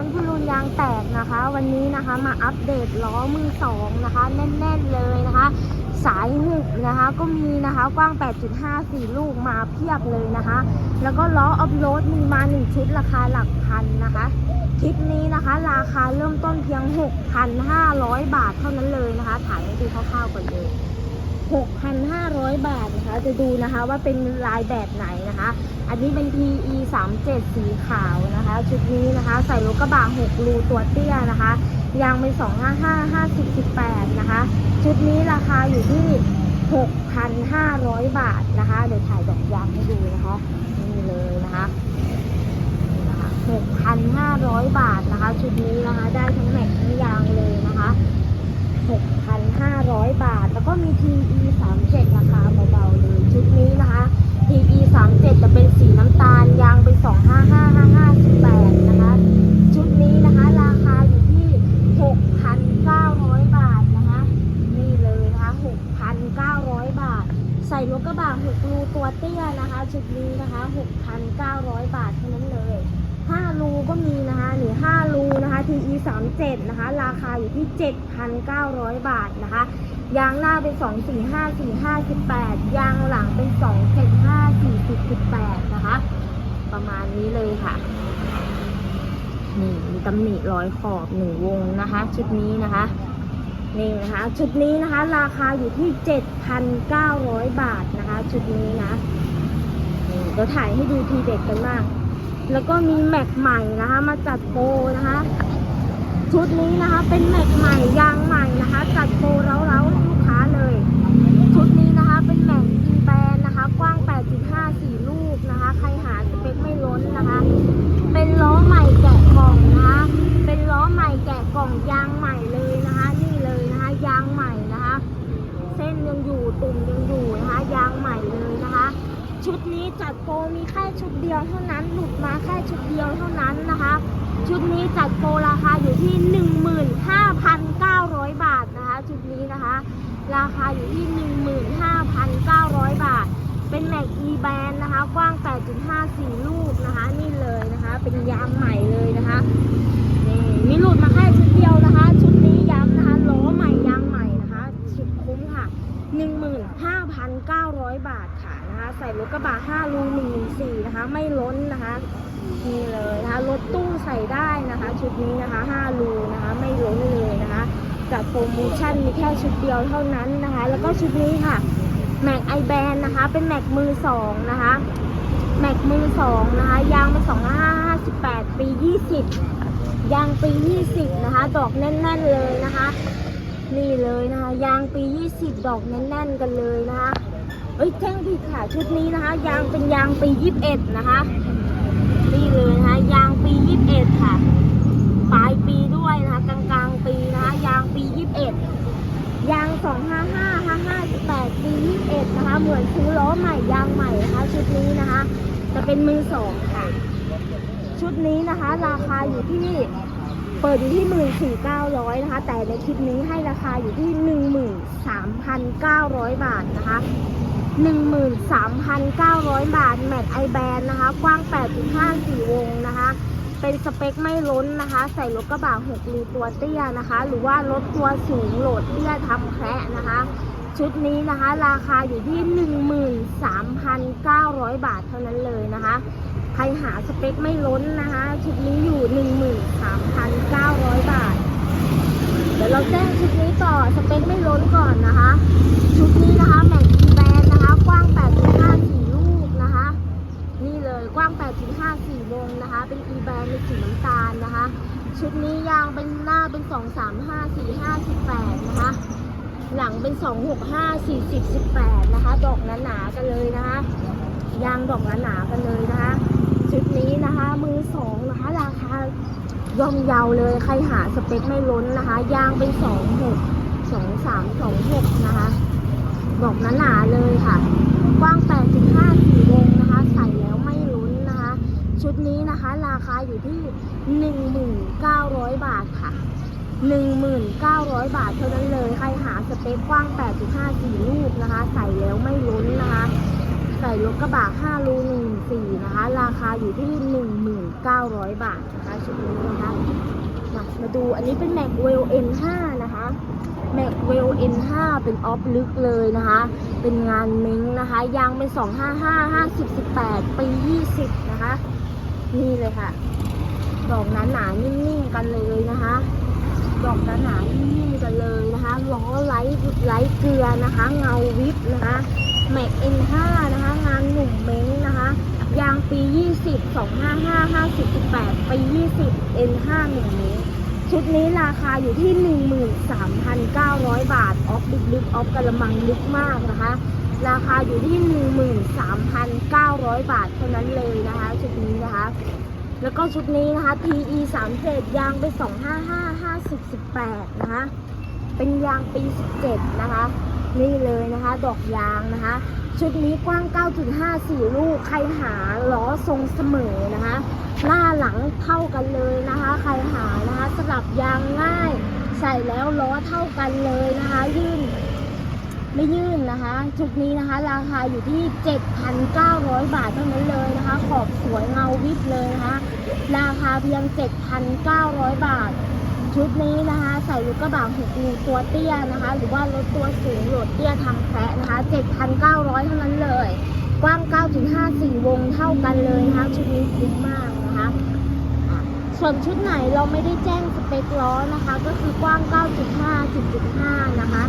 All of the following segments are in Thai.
านพี่รุนยางแตกนะคะ วันนี้นะคะมาอัปเดตล้อมือสองนะคะแน่นๆเลยนะคะ สายหุบนะคะก็มีนะคะกว้าง 8.5 4 ลูกมาเพียบเลยนะคะ แล้วก็ล้อออฟโรดมีมา 1 ชุดราคาหลักพันนะคะคลิปนี้นะคะราคาเริ่มต้นเพียง 6,500 บาทเท่านั้นเลยนะคะถ่ายให้ดูคร่าวๆก่อนเลย 6,500 บาทนะคะ จะดูนะคะว่าเป็นลายแบบไหนนะคะ อันนี้เป็น PE 37สีขาวนะคะ ชุดนี้นะคะใส่รถกระบะ6รูตัวเตี้ยนะคะยางเป็น255 50 18นะคะ ชุดนี้ราคาอยู่ที่ 6,500 บาทนะคะ เดี๋ยวถ่ายดอกยางให้ดูนะคะนี่เลยนะคะ6,500 บาทนะคะ ชุดนี้นะคะ ได้ทั้งแม็กซ์ทั้งยางเลยนะคะ 6,500 บาท แล้วก็มี TE 37ราคาเบาๆเลยชุดนี้นะคะ TE 37จะเป็นสีน้ำตาลยางเป็น 2555518นะคะ ชุดนี้นะคะราคาอยู่ที่ 6,900 บาทนะคะ นี่เลยนะคะ 6,900 บาท ใส่รถกระบะ6รูตัวเตี้ยนะคะ ชุดนี้นะคะ 6,900 บาทเท่านั้นเลย 5รูก็มีนะคะหรือ5รูนะคะ TE 37นะคะ ราคาอยู่ที่ 7,900 บาทนะคะ ยางหน้าเป็น 245458 ยางหลังเป็น 275418 นะคะ ประมาณนี้เลยค่ะ นี่มีตำหนิร้อยขอบหนึ่งวงนะคะ ชุดนี้นะคะนี่นะคะชุดนี้นะคะราคาอยู่ที่ 7,900 บาทนะคะ ชุดนี้นะนี่เดี๋ยวถ่ายให้ดูทีเด็ดกันบ้าง แล้วก็มีแม็กใหม่นะคะ มาจัดโปรนะคะ ชุดนี้นะคะเป็นแม็กใหม่ยางใหม่นะคะ จัดโปรเร้าๆให้ลูกค้าเลย ชุดนี้นะคะเป็นแม็กอีแบนนะคะ กว้าง 8.5 4 ลูกนะคะ ใครหาสเปคไม่ล้นนะคะ เป็นล้อใหม่แกะกล่องนะคะ เป็นล้อใหม่แกะกล่องยางใหม่เลยนะคะ นี่เลยนะคะ ยางใหม่นะคะ เส้นยังอยู่ตุ่มยังอยู่นะคะ ยางใหม่เลยนะคะ ชุด จัดโปรมีแค่ชุดเดียวเท่านั้น หลุดมาแค่ชุดเดียวเท่านั้นนะคะ ชุดนี้จัดโปรราคาอยู่ที่ 15,900 บาทนะคะ ชุดนี้นะคะ ราคาอยู่ที่ 15,900 บาท เป็นแม็กอีแบนนะคะ กว้าง 8.54 ลูกนะคะ นี่เลยนะคะ เป็นยางใหม่เลยนะคะ นี่มีหลุดมาแค่ชุดเดียวนะคะชุดนี้ย้ำนะคะล้อใหม่ยางใหม่นะคะสุดคุ้มค่ะ 15,900 บาทค่ะนะคะ ใส่ รถกระบะ5รู114นะคะ ไม่ล้นนะคะนี่เลยนะคะรถตู้ใส่ได้นะคะ ชุดนี้นะคะ5รูนะคะ ไม่ล้นเลยนะคะจัดโปรโมชั่นมีแค่ชุดเดียวเท่านั้นนะคะ แล้วก็ชุดนี้ค่ะแม็กไอแบนนะคะ เป็นแม็กมือสองนะคะแม็กมือสองนะคะ ยางเป็น2558ปี20ยางปี20นะคะ ดอกแน่น ๆเลยนะคะ นี่เลยนะคะ ยางปี20ดอกแน่น ๆ กันเลยนะคะ เอ้ยแท่งผิดค่ะชุดนี้นะคะ ยางเป็นยางปี 21 นะคะนี่เลยนะคะยางปี 21 ค่ะ ปลายปีด้วยนะคะกลางๆปีนะคะยางปี 21 ยาง 255 55 8ปี 21 นะคะ เหมือนซื้อล้อใหม่ยางใหม่นะคะชุดนี้นะคะ จะเป็นมือสองค่ะ ชุดนี้นะคะราคาอยู่ที่เปิดอยู่ที่ 14,900 นะคะ แต่ในคลิปนี้ให้ราคาอยู่ที่ 13,900 บาทนะคะ 13,900 บาท แม็กไอแบนนะคะ กว้าง 8.54 วงนะคะ เป็นสเปคไม่ล้นนะคะ ใส่รถกระบะ6รูตัวเตี้ยนะคะ หรือว่ารถตัวสูงโหลดเตี้ยทำแคระนะคะ ชุดนี้นะคะ ราคาอยู่ที่ 13,900 บาทเท่านั้นเลยนะคะ ใครหาสเปคไม่ล้นนะคะ ชุดนี้อยู่ 13,900 บาท เดี๋ยวเราแจ้งชุดนี้ต่อ สเปคไม่ล้นก่อนนะคะ ชุดนี้นะคะแม็กอีแบนนะคะ กว้าง 8.54 ลูกนะคะ นี่เลยกว้าง 8.54 วงนะคะ เป็นอีแบนเป็นสีน้ำตาลนะคะ ชุดนี้ยางเป็นหน้าเป็น 235 45 18 นะคะ หลังเป็น 265 40 18 นะคะ ดอกหนาๆกันเลยนะคะ ยางดอกหนาๆกันเลยนะคะชุดนี้นะคะมือสองนะคะราคาย่อมเยาวเลย ใครหาสเปคไม่ล้นนะคะ ยางเป็น 26 23 26 นะคะ ดอกหนาๆเลยค่ะ กว้าง 8.5 4วงนะคะ ใส่แล้วไม่ล้นนะคะ ชุดนี้นะคะราคาอยู่ที่ 1,900 บาทค่ะ 1,900 บาทเท่านั้นเลยใครหาสเปคกว้าง 8.5 4ลูกนะคะ ใส่แล้วไม่ล้นนะคะ ใส่รถกระบะ5รู14นะคะ ราคาอยู่ที่ 1,900 บาทนะคะชุดนี้นะคะมามาดูอันนี้เป็นแม็กเวล N5 นะคะแม็กเวล N5 เป็นออฟลึกเลยนะคะ เป็นงานเม้งนะคะ ยางเป็น 255 50 18 ปี 20 นะคะ นี่เลยค่ะดอกหนาหนาๆนิ่มๆกันเลยนะคะ ดอกหนาหนาๆนิ่มๆกันเลยนะคะล้อไลท์ไลท์เกลือนะคะ เงาวิบนะคะแม็ก N5 นะคะ งานหนุ่มเม้งนะคะ ยางปี 20 255 50 18 ปี 20 N5 หนึ่งเม้งชุดนี้ราคาอยู่ที่ 13,900 บาท ออฟลึกๆออฟกระมังลึกมากนะคะ ราคาอยู่ที่ 13,900 บาทเท่านั้นเลยนะคะ ชุดนี้นะคะ แล้วก็ชุดนี้นะคะ TE 3 7ยางเป็น255 50 18 นะคะ เป็นยางปี 17 นะคะ นี่เลยนะคะ ดอกยางนะคะ ชุดนี้กว้าง 9.54 ลูก ใครหาล้อทรงเสมอนะคะ หน้าหลังเท่ากันเลยนะคะ ใครหานะคะสลับยางง่าย ใส่แล้วล้อเท่ากันเลยนะคะ ยื่นไม่ยื่นนะคะ ชุดนี้นะคะ ราคาอยู่ที่ 7,900 บาทเท่านั้นเลยนะ ขอบสวยเงาวิบเลยนะคะ ราคาเพียง 7,900 บาท ชุดนี้นะคะ ใส่ลูกกระบะหกรูตัวเตี้ยนะคะ หรือว่ารถตัวสูงโหลดเตี้ยทางแพะนะคะ 7,900 เท่านั้นเลย กว้าง 9.54 วงเท่ากันเลยนะคะ ชุดนี้คุ้มมากนะคะอะส่วนชุดไหนเราไม่ได้แจ้งสเปคล้อนะคะ ก็คือกว้าง 9.5 10.5 นะคะ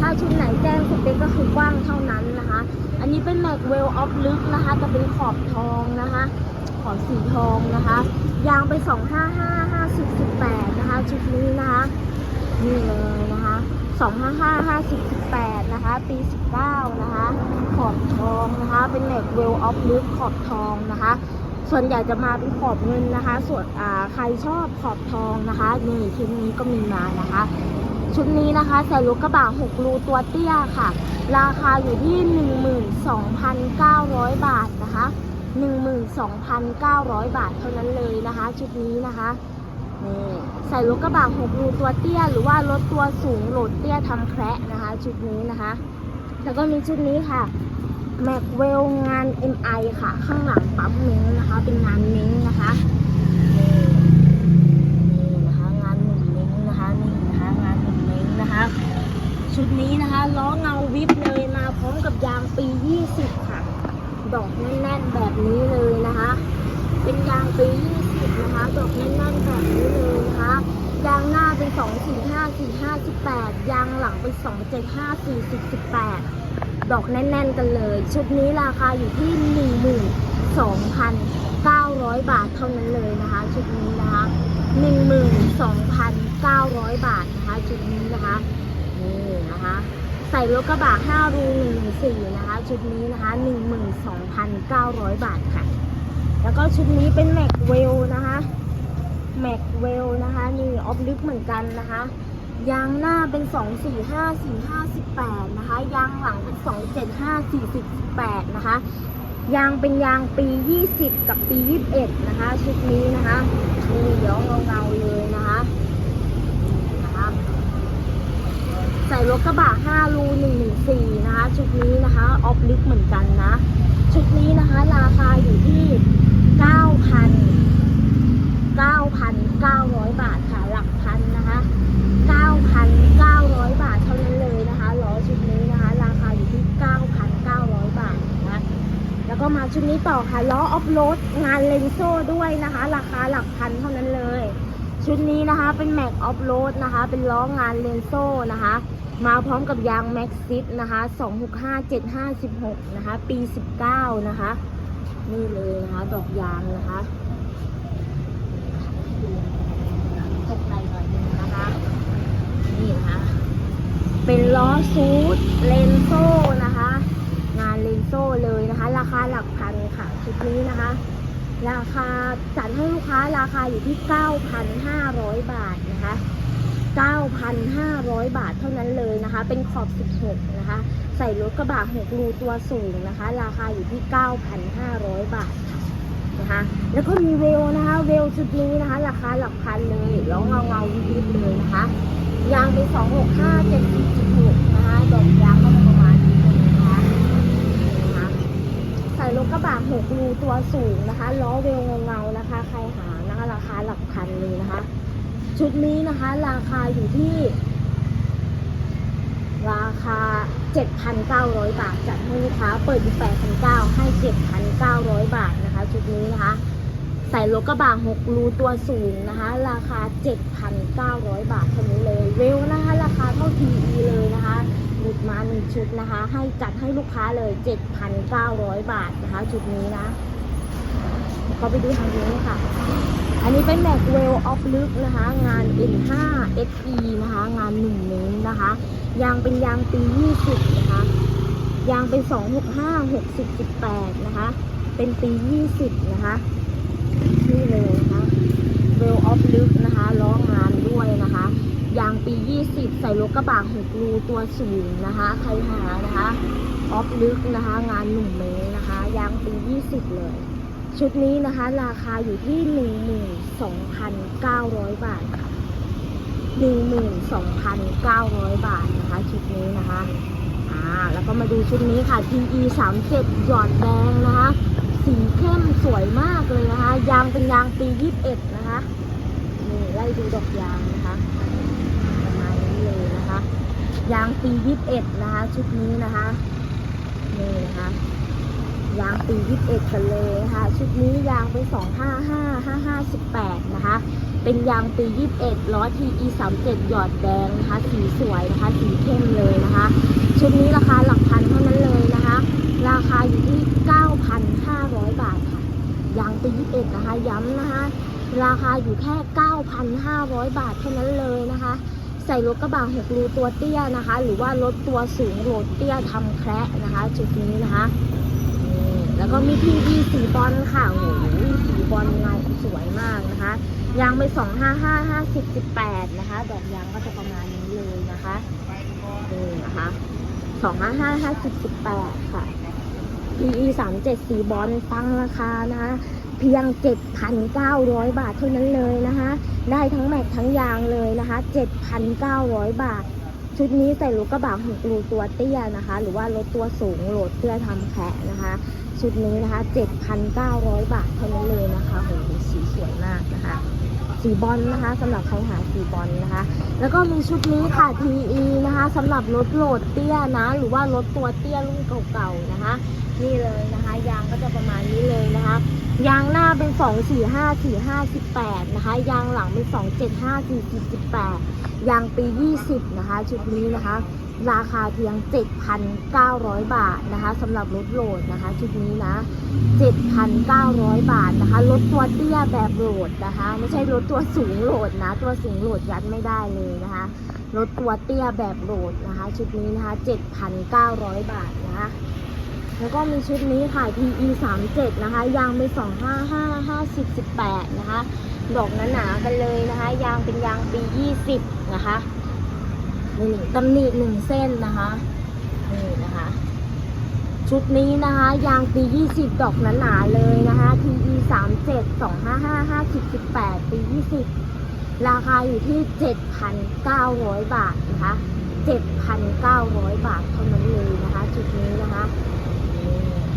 ถ้าชุดไหนแจ้งสเปคก็คือกว้างเท่านั้นนะคะ อันนี้เป็นแม็กเวลออฟลึกนะคะจะเป็นขอบทองนะคะ ขอบสีทองนะคะ ยางไป 255 50 18 นะคะ ชุดนี้นะคะนี่เลยนะคะ255 50 18 นะคะ ปี 19 นะคะ ขอบทองนะคะ เป็นแม็กเวลออฟลึกขอบทองนะคะส่วนใหญ่จะมาเป็นขอบเงินนะคะ ส่วนใครชอบขอบทองนะคะนี่ชุดนี้ก็มีมานะคะ ชุดนี้นะคะใส่รถกระบะ6รูตัวเตี้ยค่ะ ราคาอยู่ที่ 12,900 บาทนะคะ 12,900 บาทเท่านั้นเลยนะคะ ชุดนี้นะคะนี่ใส่รถกระบะ6รูตัวเตี้ย หรือว่ารถตัวสูงโหลดเตี้ยทำแคระนะคะ ชุดนี้นะคะ แล้วก็มีชุดนี้ค่ะแม็กเวลงาน MI ค่ะ ข้างหลังปั๊มเม้งนะคะ เป็นงานเม้งนะคะนี่นี่นะคะ งานหนึ่งเม้งนะคะนี่นะคะ งานหนึ่งเม้งนะคะ ชุดนี้นะคะล้อเงาวิบเลยมาพร้อมกับยางปี 20 ค่ะ ดอกแน่นๆแบบนี้เลยนะคะ เป็นยางปี 20 นะคะ ดอกแน่นๆแบบนี้เลยนะคะ ยางหน้าเป็น 2 4 5 4 5 18 ยางหลังเป็น 2 7 5 4 10 18 ดอกแน่นๆกันเลย ชุดนี้ราคาอยู่ที่ 12,900 บาทเท่านั้นเลยนะคะ ชุดนี้นะคะ 12,900 บาทนะคะ ชุดนี้นะคะ นะคะ ใส่รถกระบะ5รู14นะคะ ชุดนี้นะคะ 12,900 บาทค่ะ แล้วก็ชุดนี้เป็นแม็กเวลนะคะ แม็กเวลนะคะนี่ออฟลึกเหมือนกันนะคะ ยางหน้าเป็น 2 4 5 4 5 18 นะคะ ยางหลังเป็น 2 7 5 4 18 นะคะ ยางเป็นยางปี 20 กับปี 21 นะคะ ชุดนี้นะคะนี่เดี๋ยวเงาๆเลยนะคะนี่นะคะ ใส่รถกระบะ5รู114 นะคะ ชุดนี้นะคะ ออฟลิกเหมือนกันนะ ชุดนี้นะคะราคาอยู่ที่ 9,000 9,900 บาทค่ะ หลักพันนะคะ 9,900 บาทเท่านั้นเลยนะคะล้อชุดนี้นะคะ ราคาอยู่ที่ 9,900 บาทนะคะแล้วก็มาชุดนี้ต่อค่ะล้อออฟโรดงานเลนโซ่ด้วยนะคะ ราคาหลักพันเท่านั้นเลยชุดนี้นะคะเป็นแม็กออฟโรดนะคะ เป็นล้องานเลนโซ่นะคะ มาพร้อมกับยางแม็กซิสนะคะ265756 นะคะ ปี 19 นะคะ นี่เลยนะคะ ดอกยางนะคะตกใจหน่อยนึงนะคะ นี่นะคะ เป็นล้อซูดเลนโซ่นะคะ งานเลนโซ่เลยนะคะ ราคาหลักพันค่ะ ชุดนี้นะคะ ราคาจัดให้ลูกค้าราคาอยู่ที่ 9,500 บาทนะคะ 9,500 บาทเท่านั้นเลยนะคะ เป็นขอบ 16 นะคะ ใส่รถกระบะ6รูตัวสูงนะคะ ราคาอยู่ที่ 9,500 บาทค่ะนะคะ แล้วก็มีเวลนะคะ เวลชุดนี้นะคะ ราคาหลักพันเลยแล้วเงาเงาๆวิบๆเลยนะคะ ยางเป็น 265 7 4 6นะคะดอกยางก็ประมาณนี้นะคะนะคะรถกระบะหกรูตัวสูงนะคะ ล้อเวลเงาๆนะคะ ใครหานะคะ ราคาหลักพันเลยนะคะ ชุดนี้นะคะราคาอยู่ที่ ราคา 7,900 บาทจัดให้ลูกค้าเปิดอยู่8,900ให้ 7,900 บาทนะคะ ชุดนี้นะคะ ใส่รถกระบะ6รูตัวสูงนะคะ ราคา 7,900 บาทเท่านี้เลยเร็วนะคะ ราคาเท่าทีอีเลยนะคะหลุดมาหนึ่งชุดนะคะ ให้จัดให้ลูกค้าเลย 7,900 บาทนะคะ ชุดนี้นะ ก็ไปดูทางนี้ค่ะ อันนี้เป็นแม็กเวลออฟลึกนะคะ งาน N5 XE นะคะ งาน1เมตรนะคะ ยางเป็นยางปี 20 นะคะ ยางเป็น 265 60 18 นะคะ เป็นปี 20 นะคะ นี่เลยนะคะเวลออฟลึกนะคะ ล้องานด้วยนะคะ ยางปี 20 ใส่รถกระบะ6รูตัวสูงนะคะ ใครหานะคะ ออฟลึกนะคะ งาน1เมตรนะคะ ยางปี 20 เลย ชุดนี้นะคะ ราคาอยู่ที่ 12,900 บาทค่ะ 12,900 บาทนะคะ ชุดนี้นะคะอ่าแล้วก็มาดูชุดนี้ค่ะ TE 37หยอดแดงนะคะ สีเข้มสวยมากเลยนะคะ ยางเป็นยางปี 21 นะคะนี่ไล่ดูดอกยางนะคะประมาณนี้เลยนะคะ ยางปี 21 นะคะ ชุดนี้นะคะนี่นะคะ ยางปี 21 กันเลยนะคะชุดนี้ยางเป็น 255 558 นะคะ เป็นยางปี 21 ล้อ TE 37 หยอดแดงนะคะ สีสวยนะคะ สีเข้มเลยนะคะ ชุดนี้ราคาหลักพันเท่านั้นเลยนะคะ ราคาอยู่ที่ 9,500 บาทค่ะ ยางปี 21 นะคะ ย้ำนะคะ ราคาอยู่แค่ 9,500 บาทเท่านั้นเลยนะคะใส่รถกระบะ6รูตัวเตี้ยนะคะ หรือว่ารถตัวสูงโหลดเตี้ยทำแคระนะคะชุดนี้นะคะ แล้วก็มีทีวีสีบอลค่ะโอ้โหสีบอลเงาสวยมากนะคะ ยางไป255 50 18นะคะ ดอกยางก็จะประมาณนี้เลยนะคะนี่นะคะ255 50 18ค่ะ PE 37สีบอลตั้งราคานะคะเพียง 7,900 บาทเท่านั้นเลยนะคะ ได้ทั้งแม็กทั้งยางเลยนะคะ 7,900 บาท ชุดนี้ใส่รถกกระบะหกรูตัวเตี้ยนะคะ หรือว่ารถตัวสูงโหลดเตี้ยทำแคะนะคะ ชุดนี้นะคะ 7,900 บาทเท่านั้นเลยนะคะโหสีสวยมากนะคะ สีบอลนะคะสำหรับใครหาสีบอลนะคะ แล้วก็มีชุดนี้ค่ะ TE นะคะสำหรับรถโหลดเตี้ยนะ หรือว่ารถตัวเตี้ยรุ่นเก่าๆนะคะนี่เลยนะคะ ยางก็จะประมาณนี้เลยนะคะ ยางหน้าเป็น 2 4 5 4 5 18 นะคะ ยางหลังเป็น 2 7 5 4 4 18 ยางปี 20 นะคะ ชุดนี้นะคะ ราคาเพียง 7,900 บาทนะคะสำหรับรถโหลดนะคะ ชุดนี้นะ 7,900 บาทนะคะรถตัวเตี้ยแบบโหลดนะคะ ไม่ใช่รถตัวสูงโหลดนะ ตัวสูงโหลดยัดไม่ได้เลยนะคะรถตัวเตี้ยแบบโหลดนะคะ ชุดนี้นะคะ 7,900 บาทนะคะแล้วก็มีชุดนี้ค่ะ PE 37นะคะ ยางเป็น255 50 18นะคะ ดอกหนาๆกันเลยนะคะ ยางเป็นยางปี 20 นะคะนี่ตำหนิหนึ่งเส้นนะคะนี่นะคะ ชุดนี้นะคะ ยางปี 20 ดอกหนาๆเลยนะคะ PE 37 255 50 18 ปี 20 ราคาอยู่ที่ 7,900 บาทนะคะ 7,900 บาทเท่านั้นเลยนะคะ ชุดนี้นะคะ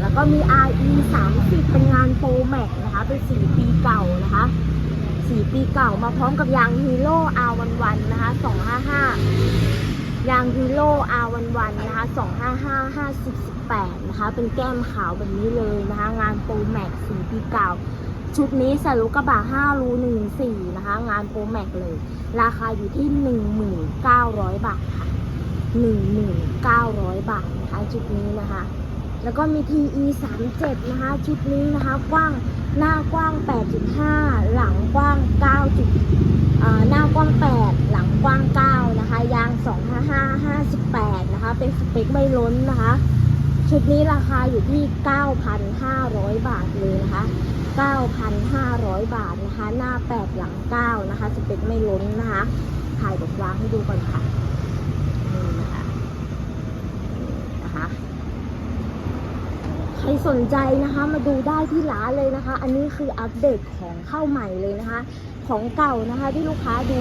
แล้วก็มี RE 30 เป็นงานโปรแม็กนะคะ เป็นสีปีเก่านะคะ สีปีเก่ามาพร้อมกับยางฮีโร่ R11 นวันนะคะ255 ยางฮีโร่ R11 นวันนะคะ255 50 18นะคะ เป็นแก้มขาวแบบนี้เลยนะคะ งานโปรแม็กสีปีเก่า ชุดนี้ใส่ลูกกระบะ5รู14นะคะ งานโปรแม็กเลย ราคาอยู่ที่ 1,900 บาทค่ะ 1,900 บาทนะคะ ชุดนี้นะคะ แล้วก็มี TE 37 นะคะ ชุดนี้นะคะกว้าง หน้ากว้าง 8.5 หลังกว้าง9จุดหน้ากว้าง 8 หลังกว้าง 9 นะคะ ยาง 255 58 นะคะ เป็นสเปคไม่ล้นนะคะ ชุดนี้ราคาอยู่ที่ 9,500 บาทเลยนะคะ 9,500 บาทนะคะ หน้า 8 หลัง 9 นะคะ สเปคไม่ล้นนะคะ ถ่ายดอกยางให้ดูก่อนค่ะ นี่นะคะนี่นะคะ ใครสนใจนะคะมาดูได้ที่ร้านเลยนะคะ อันนี้คืออัปเดตของเข้าใหม่เลยนะคะ ของเก่านะคะที่ลูกค้าดู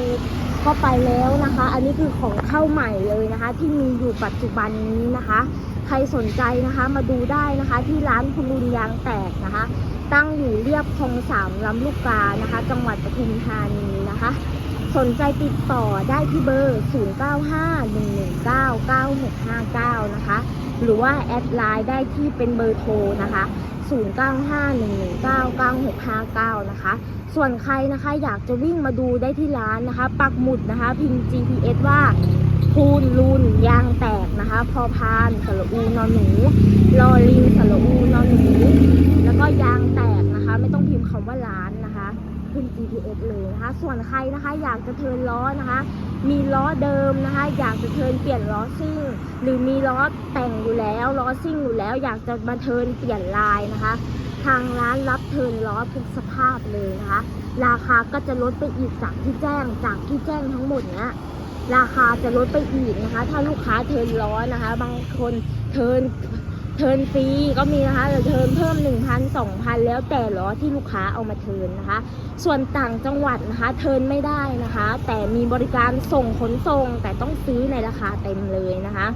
ก็ไปแล้วนะคะ อันนี้คือของเข้าใหม่เลยนะคะ ที่มีอยู่ปัจจุบันนี้นะคะ ใครสนใจนะคะมาดูได้นะคะ ที่ร้านคุณลุนยางแตกนะคะ ตั้งอยู่เรียบคลองสามลำลูกกานะคะ จังหวัดปทุมธานีนะคะ สนใจติดต่อได้ที่เบอร์ 0951199659 นะคะ หรือว่าแอดไลน์ได้ที่เป็นเบอร์โทรนะคะ 0951199659 นะคะ ส่วนใครนะคะอยากจะวิ่งมาดูได้ที่ร้านนะคะ ปักหมุดนะคะ พิมพ์ GPS ว่าพูนลูนยางแตกนะคะ พอพานสระอูนอนหนู ลอลิงสระอูนอนหนู ขึ้น GPS เลยนะคะ ส่วนใครนะคะอยากจะเทินล้อนะคะ มีล้อเดิมนะคะ อยากจะเทินเปลี่ยนล้อซิ่ง หรือมีล้อแต่งอยู่แล้วล้อซิ่งอยู่แล้ว อยากจะมาเทินเปลี่ยนลายนะคะ ทางร้านรับเทินล้อทุกสภาพเลยนะคะ ราคาก็จะลดไปอีกจากที่แจ้งจากที่แจ้งทั้งหมดเนี้ยราคาจะลดไปอีกนะคะ ถ้าลูกค้าเทินล้อนะคะ บางคนเทิน เทิร์นฟรีก็มีนะคะหรือเทิร์นเพิ่ม 1,000 2,000 แล้วแต่ล้อที่ลูกค้าเอามาเทิร์นนะคะ ส่วนต่างจังหวัดนะคะเทิร์นไม่ได้นะคะ แต่มีบริการส่งขนส่ง แต่ต้องซื้อในราคาเต็มเลยนะคะ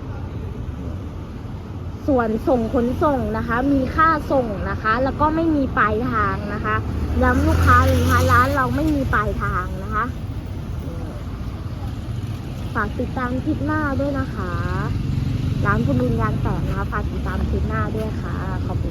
ส่วนส่งขนส่งนะคะ มีค่าส่งนะคะ แล้วก็ไม่มีปลายทางนะคะย้ำลูกค้าเลยนะคะร้านเราไม่มีปลายทางนะคะฝากติดตามคลิปหน้าด้วยนะคะ ร้านคุณลุงยางแตกนะคะฝากติดตามคลิปหน้าด้วยค่ะ ขอบคุณ